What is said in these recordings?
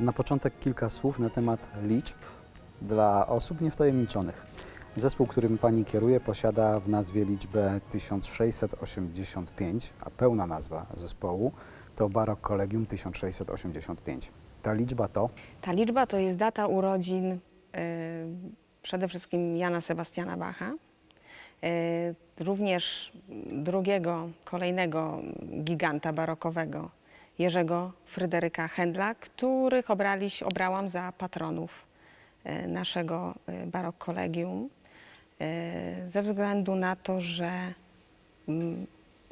Na początek kilka słów na temat liczb dla osób niewtajemniczonych. Zespół, którym Pani kieruje, posiada w nazwie liczbę 1685, a pełna nazwa zespołu to Barok Collegium 1685. Ta liczba to Ta liczba to jest data urodzin y, przede wszystkim Jana Sebastiana Bacha, y, również drugiego, kolejnego giganta barokowego, Jerzego Fryderyka Händla, których obrałam za patronów y, naszego y, barok kolegium, y, ze względu na to, że mm,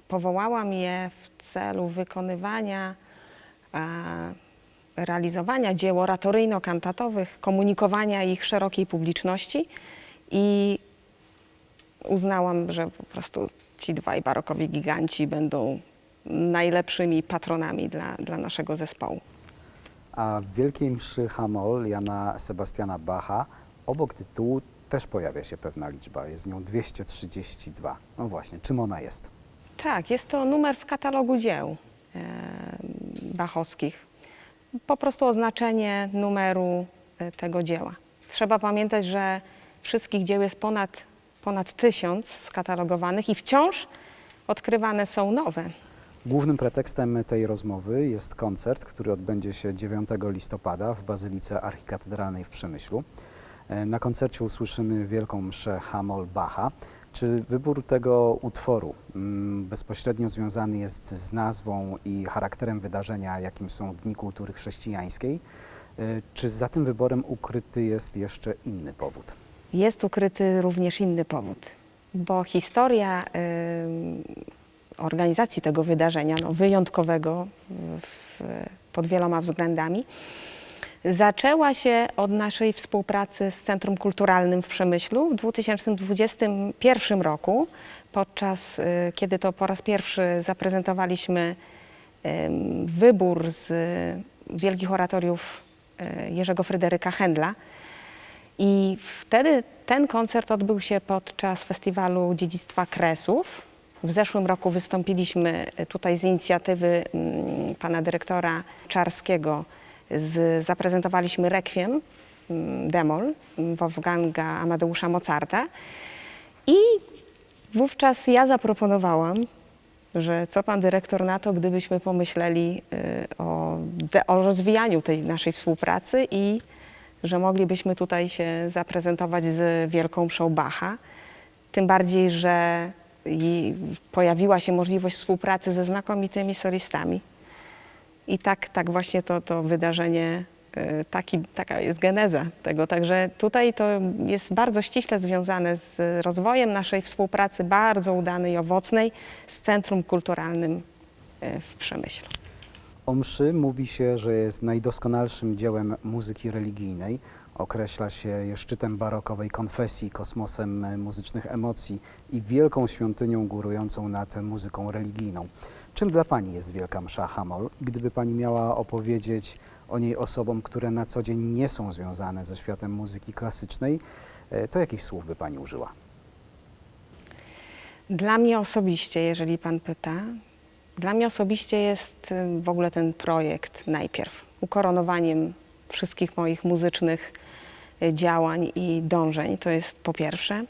powołałam je w celu wykonywania realizowania dzieł oratoryjno-kantatowych, komunikowania ich szerokiej publiczności i uznałam, że po prostu ci dwaj barokowi giganci będą najlepszymi patronami dla, dla naszego zespołu. A w Wielkiej Mszy Hamol Jana Sebastiana Bacha obok tytułu też pojawia się pewna liczba, jest nią 232. No właśnie, czym ona jest? Tak, jest to numer w katalogu dzieł e, bachowskich. Po prostu oznaczenie numeru e, tego dzieła. Trzeba pamiętać, że wszystkich dzieł jest ponad, ponad tysiąc skatalogowanych i wciąż odkrywane są nowe. Głównym pretekstem tej rozmowy jest koncert, który odbędzie się 9 listopada w Bazylice Archikatedralnej w Przemyślu. E, Na koncercie usłyszymy Wielką Mszę Hamol Bacha. Czy wybór tego utworu mm, bezpośrednio związany jest z nazwą i charakterem wydarzenia, jakim są Dni Kultury Chrześcijańskiej? E, Czy za tym wyborem ukryty jest jeszcze inny powód? Jest ukryty również inny powód, bo historia organizacji tego wydarzenia, no, wyjątkowego w, pod wieloma względami, zaczęła się od naszej współpracy z Centrum Kulturalnym w Przemyślu w 2021 roku, podczas y, kiedy to po raz pierwszy zaprezentowaliśmy wybór z wielkich oratoriów y, Jerzego Fryderyka Händla. I wtedy ten koncert odbył się podczas festiwalu dziedzictwa Kresów. W zeszłym roku wystąpiliśmy tutaj z inicjatywy mm, pana dyrektora Czarskiego. Z, zaprezentowaliśmy rekwiem mm, Demol mm, Wolfganga Amadeusza Mozarta. I wówczas ja zaproponowałam, że co pan dyrektor na to, gdybyśmy pomyśleli y, o, o rozwijaniu tej naszej współpracy i że moglibyśmy tutaj się zaprezentować z Wielką Mszą Bacha. Tym bardziej, że i pojawiła się możliwość współpracy ze znakomitymi solistami. I tak, tak właśnie to, to wydarzenie, y, taki, taka jest geneza tego. Także tutaj to jest bardzo ściśle związane z rozwojem naszej współpracy, bardzo udanej i owocnej z Centrum Kulturalnym y, w Przemyślu. O mszy mówi się, że jest najdoskonalszym dziełem muzyki religijnej. Określa się je szczytem barokowej konfesji, kosmosem e, muzycznych emocji i wielką świątynią górującą nad muzyką religijną. Czym dla Pani jest Wielka Msza Hamol? I gdyby Pani miała opowiedzieć o niej osobom, które na co dzień nie są związane ze światem muzyki klasycznej, e, to jakich słów by Pani użyła? Dla mnie osobiście, jeżeli Pan pyta, dla mnie osobiście jest y, w ogóle ten projekt najpierw ukoronowaniem wszystkich moich muzycznych działań i dążeń. To jest po pierwsze.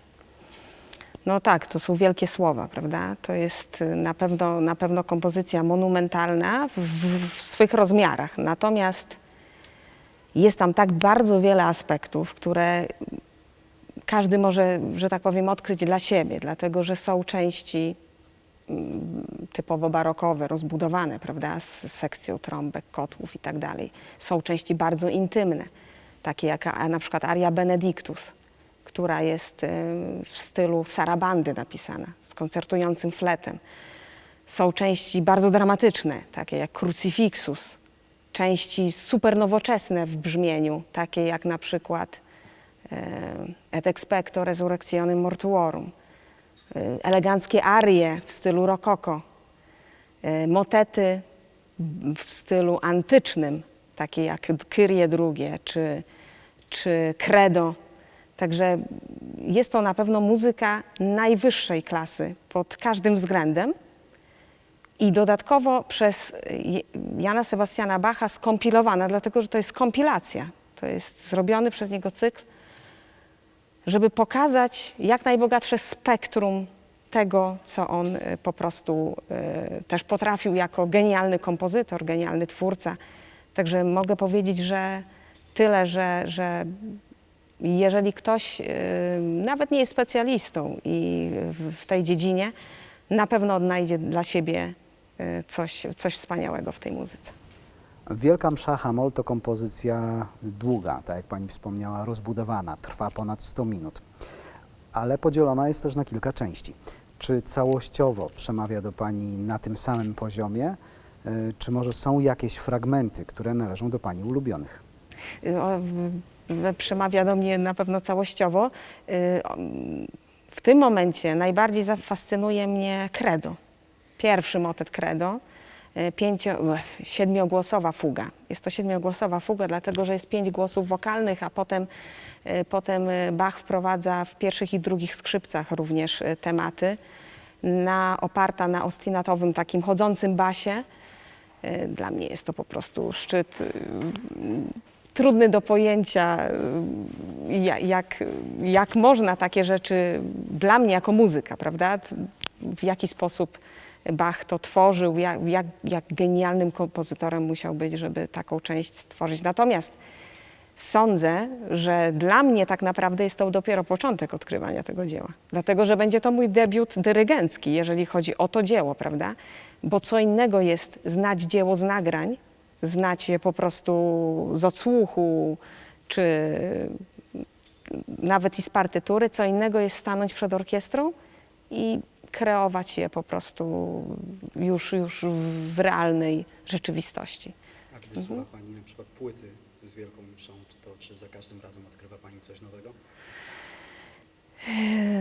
No tak, to są wielkie słowa, prawda? To jest y, na pewno, na pewno kompozycja monumentalna w, w, w swych rozmiarach. Natomiast jest tam tak bardzo wiele aspektów, które każdy może, że tak powiem, odkryć dla siebie, dlatego że są części mm, typowo barokowe, rozbudowane, prawda, z sekcją trąbek, kotłów i tak dalej. Są części bardzo intymne, takie jak na przykład aria Benedictus, która jest y, w stylu sarabandy napisana, z koncertującym fletem. Są części bardzo dramatyczne, takie jak Crucifixus, części super nowoczesne w brzmieniu, takie jak na przykład e, Et expecto resurrectionem mortuorum, e, eleganckie arie w stylu rokoko, motety w stylu antycznym, takie jak Kyrie II czy, czy Credo. Także jest to na pewno muzyka najwyższej klasy pod każdym względem. i dodatkowo przez Jana Sebastiana Bacha skompilowana, dlatego że to jest kompilacja. To jest zrobiony przez niego cykl, żeby pokazać jak najbogatsze spektrum tego, co on y, po prostu y, też potrafił jako genialny kompozytor, genialny twórca. Także mogę powiedzieć, że tyle, że, że jeżeli ktoś y, nawet nie jest specjalistą i w, tej dziedzinie, na pewno odnajdzie dla siebie y, coś, coś wspaniałego w tej muzyce. Wielka msza Hamol to kompozycja długa, tak jak pani wspomniała, rozbudowana, trwa ponad 100 minut, ale podzielona jest też na kilka części. Czy całościowo przemawia do pani na tym samym poziomie, y, czy może są jakieś fragmenty, które należą do pani ulubionych? Przemawia do mnie na pewno całościowo. Y, W tym momencie najbardziej zafascynuje mnie credo. Pierwszy motet credo. y, Pięcio, siedmiogłosowa fuga. Jest to siedmiogłosowa fuga, dlatego że jest pięć głosów wokalnych, a potem, y, potem Bach wprowadza w pierwszych i drugich skrzypcach również tematy, na, oparta na ostinatowym takim chodzącym basie. Dla mnie jest to po prostu szczyt trudny do pojęcia, y, ja- jak, jak można takie rzeczy dla mnie jako muzyka, prawda? W jaki sposób Bach to tworzył, jak, jak, jak genialnym kompozytorem musiał być, żeby taką część stworzyć. Natomiast sądzę, że dla mnie tak naprawdę jest to dopiero początek odkrywania tego dzieła. Dlatego, że będzie to mój debiut dyrygencki, jeżeli chodzi o to dzieło, prawda? Bo co innego jest znać dzieło z nagrań, znać je po prostu z odsłuchu, czy nawet i z partytury, co innego jest stanąć przed orkiestrą i kreować je po prostu już, już w realnej rzeczywistości. A gdy słucha pani na przykład płyty z Wielką Mszą, to, czy za każdym razem odkrywa pani coś nowego?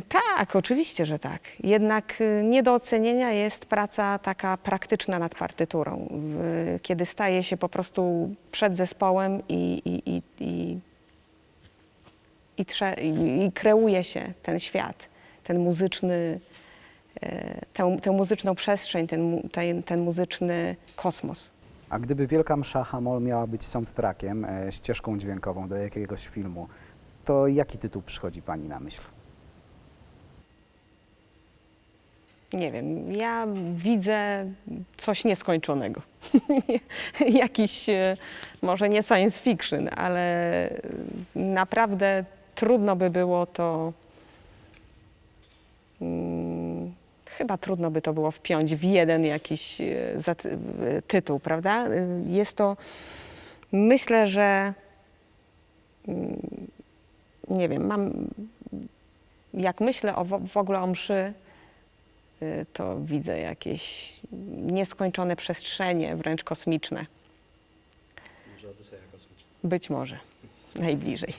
Tak, oczywiście, że tak. Jednak y, nie do ocenienia jest praca taka praktyczna nad partyturą, w- kiedy staje się po prostu przed zespołem i, i, i, i, i, trze, i, kreuje się ten świat, ten muzyczny, e, tę, tę muzyczną przestrzeń, ten, ten, ten muzyczny kosmos. A gdyby Wielka Msza Hamol miała być soundtrackiem, e, ścieżką dźwiękową do jakiegoś filmu, to jaki tytuł przychodzi pani na myśl? Nie wiem, ja widzę coś nieskończonego. Jakiś, e, może nie science fiction, ale e, naprawdę trudno by było to. Mm, chyba trudno by to było wpiąć w jeden jakiś e, tytuł, prawda? Jest to. Myślę, że. mm, Nie wiem, mam. Jak myślę o, w ogóle o mszy, to widzę jakieś nieskończone przestrzenie, wręcz kosmiczne. Może Odyseja Kosmiczna. Być może najbliżej.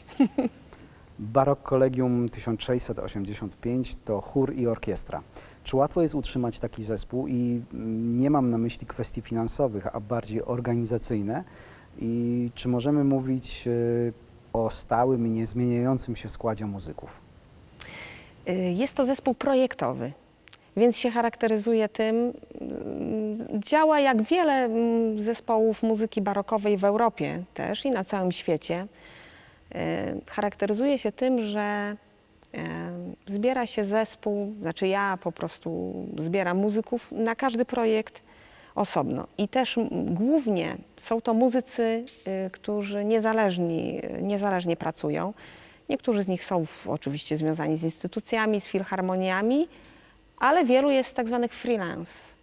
Barok Kolegium 1685 to chór i orkiestra. Czy łatwo jest utrzymać taki zespół i mm, nie mam na myśli kwestii finansowych, a bardziej organizacyjne? I czy możemy mówić y, o stałym i niezmieniającym się składzie muzyków? Y, Jest to zespół projektowy, więc się charakteryzuje tym, mm, działa jak wiele mm, zespołów muzyki barokowej w Europie też i na całym świecie. Y, Charakteryzuje się tym, że e, zbiera się zespół, znaczy ja po prostu zbieram muzyków na każdy projekt osobno. I też głównie są to muzycy, y, którzy niezależni, niezależnie pracują. Niektórzy z nich są oczywiście związani z instytucjami, z filharmoniami, ale wielu jest tak zwanych freelance.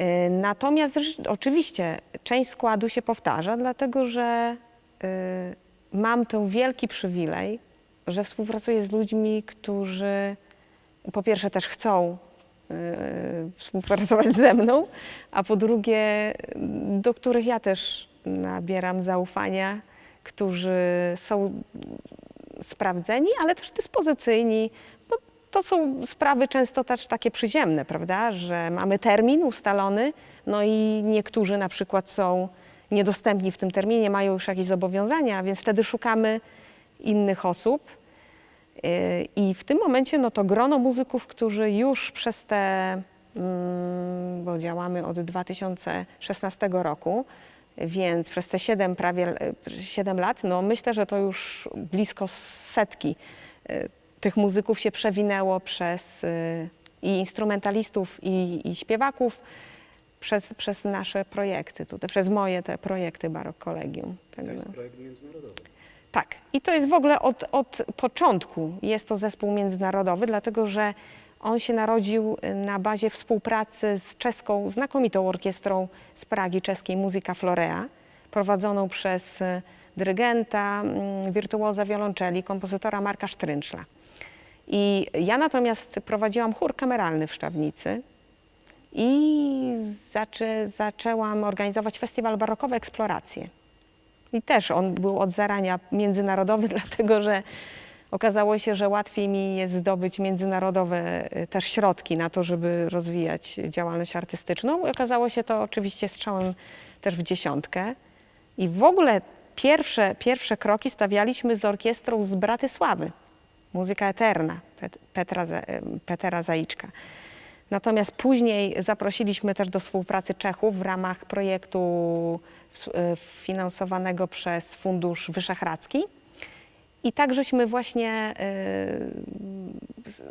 Y, Natomiast oczywiście część składu się powtarza, dlatego że y, mam ten wielki przywilej, że współpracuję z ludźmi, którzy po pierwsze też chcą y, współpracować ze mną, a po drugie, do których ja też nabieram zaufania, którzy są sprawdzeni, ale też dyspozycyjni. To są sprawy często też takie przyziemne, prawda, że mamy termin ustalony, no i niektórzy na przykład są niedostępni w tym terminie, mają już jakieś zobowiązania, więc wtedy szukamy innych osób. Yy, I w tym momencie no to grono muzyków, którzy już przez te mm, bo działamy od 2016 roku, więc przez te 7, prawie e, 7 lat, no myślę, że to już blisko setki e, tych muzyków się przewinęło przez e, i instrumentalistów, i, i śpiewaków, przez, przez nasze projekty tutaj, przez moje te projekty Barok Kolegium. Także- projekt międzynarodowy. tak, i to jest w ogóle od, od początku jest to zespół międzynarodowy, dlatego że on się narodził y, na bazie współpracy z czeską, znakomitą orkiestrą z Pragi, czeskiej Muzyka Florea, prowadzoną przez y, dyrygenta, mm, wirtuoza wiolonczeli, kompozytora Marka Sztrynczla. I ja natomiast prowadziłam chór kameralny w Szczawnicy i zaczę, zaczęłam organizować festiwal Barokowe Eksploracje. I też on był od zarania międzynarodowy, dlatego że okazało się, że łatwiej mi jest zdobyć międzynarodowe y, też środki na to, żeby rozwijać działalność artystyczną. I okazało się to oczywiście strzałem też w dziesiątkę. I w ogóle pierwsze, pierwsze kroki stawialiśmy z orkiestrą z Bratysławy. Muzyka Eterna Pet, Petra, Petera Zaiczka. Natomiast później zaprosiliśmy też do współpracy Czechów w ramach projektu e, finansowanego przez Fundusz Wyszehradzki. I tak żeśmy właśnie e,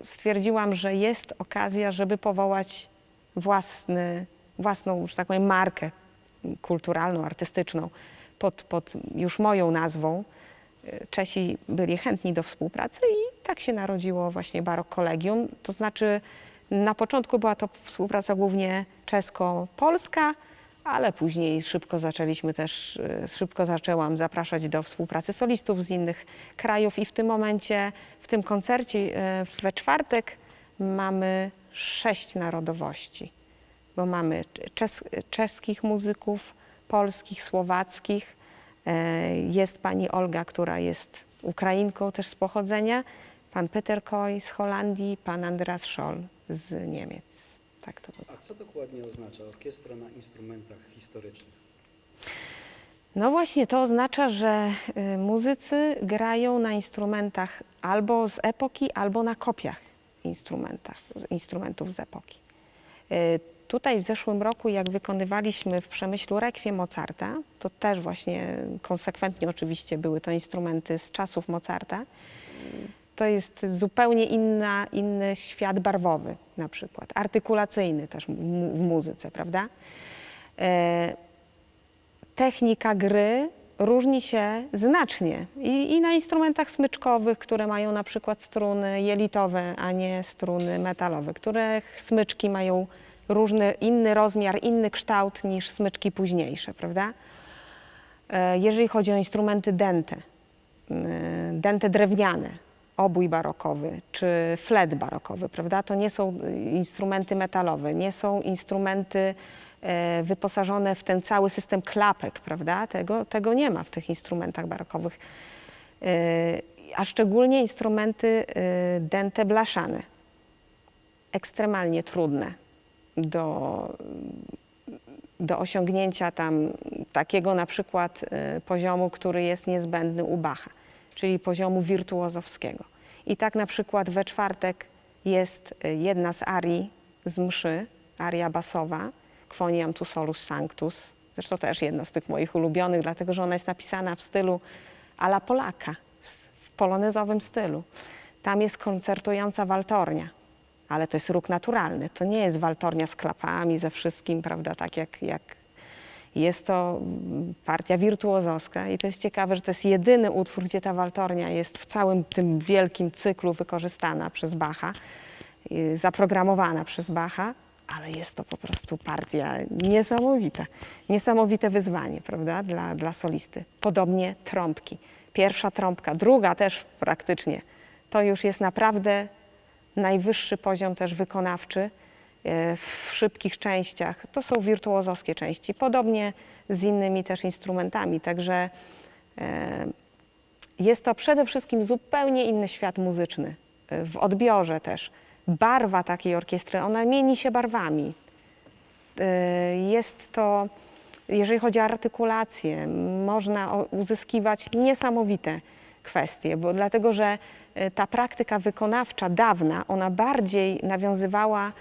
stwierdziłam, że jest okazja, żeby powołać własny, własną, że tak powiem, markę kulturalną, artystyczną pod, pod już moją nazwą. E, Czesi byli chętni do współpracy i tak się narodziło właśnie Barok Kolegium. To znaczy na początku była to współpraca głównie czesko-polska, ale później szybko zaczęliśmy też, e, szybko zaczęłam zapraszać do współpracy solistów z innych krajów i w tym momencie, w tym koncercie e, we czwartek mamy sześć narodowości, bo mamy czes, czeskich muzyków, polskich, słowackich, E, Jest pani Olga, która jest Ukrainką też z pochodzenia, pan Peter Koy z Holandii, pan Andreas Scholl z Niemiec. Tak to było. A co dokładnie oznacza orkiestra na instrumentach historycznych? No właśnie, to oznacza, że y, muzycy grają na instrumentach albo z epoki, albo na kopiach instrumentach, instrumentów z epoki. Y, Tutaj w zeszłym roku, jak wykonywaliśmy w Przemyślu Rekwiem Mozarta, to też właśnie konsekwentnie oczywiście były to instrumenty z czasów Mozarta. To jest zupełnie inna, inny świat barwowy na przykład, artykulacyjny też w muzyce, prawda? E, technika gry różni się znacznie I, i na instrumentach smyczkowych, które mają na przykład struny jelitowe, a nie struny metalowe, których smyczki mają różny, inny rozmiar, inny kształt niż smyczki późniejsze, prawda? E, Jeżeli chodzi o instrumenty dente, y, dente drewniane, obój barokowy czy flet barokowy, prawda? To nie są y, instrumenty metalowe, nie są instrumenty e, wyposażone w ten cały system klapek, prawda? Tego, tego nie ma w tych instrumentach barokowych. E, A szczególnie instrumenty y, dente blaszane, ekstremalnie trudne do, do osiągnięcia tam takiego na przykład y, poziomu, który jest niezbędny u Bacha, czyli poziomu wirtuozowskiego. I tak na przykład we czwartek jest y, jedna z arii z mszy, aria basowa, Quoniam tu solus sanctus, zresztą też jedna z tych moich ulubionych, dlatego że ona jest napisana w stylu ala Polaka, w polonezowym stylu. Tam jest koncertująca waltornia, ale to jest róg naturalny. To nie jest waltornia z klapami, ze wszystkim, prawda, tak jak, jak jest to partia wirtuozowska i to jest ciekawe, że to jest jedyny utwór, gdzie ta waltornia jest w całym tym wielkim cyklu wykorzystana przez Bacha, y, zaprogramowana przez Bacha, ale jest to po prostu partia niesamowita. Niesamowite wyzwanie, prawda, dla, dla solisty. Podobnie trąbki. Pierwsza trąbka, druga też praktycznie. To już jest naprawdę najwyższy poziom też wykonawczy w szybkich częściach. To są wirtuozowskie części, podobnie z innymi też instrumentami. Także e, jest to przede wszystkim zupełnie inny świat muzyczny, e, w odbiorze też. Barwa takiej orkiestry, ona mieni się barwami. E, Jest to, jeżeli chodzi o artykulację, można uzyskiwać niesamowite kwestie, bo dlatego, że e, ta praktyka wykonawcza dawna, ona bardziej nawiązywała e,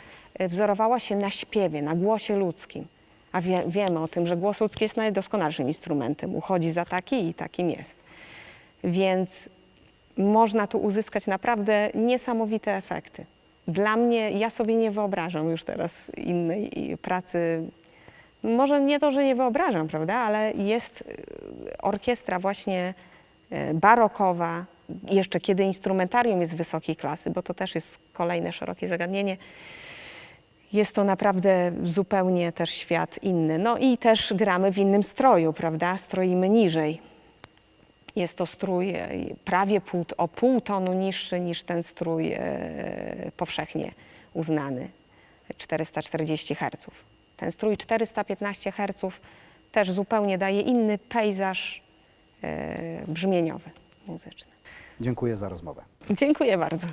wzorowała się na śpiewie, na głosie ludzkim. A wie, wiemy o tym, że głos ludzki jest najdoskonalszym instrumentem. Uchodzi za taki i takim jest. Więc można tu uzyskać naprawdę niesamowite efekty. Dla mnie, ja sobie nie wyobrażam już teraz innej pracy. Może nie to, że nie wyobrażam, prawda, ale jest y, orkiestra właśnie y, barokowa, jeszcze kiedy instrumentarium jest wysokiej klasy, bo to też jest kolejne szerokie zagadnienie. Jest to naprawdę zupełnie też świat inny. No i też gramy w innym stroju, prawda? Stroimy niżej. Jest to strój e, prawie pół, o pół tonu niższy niż ten strój e, powszechnie uznany 440 Hz. Ten strój 415 Hz też zupełnie daje inny pejzaż e, brzmieniowy, muzyczny. Dziękuję za rozmowę. Dziękuję bardzo.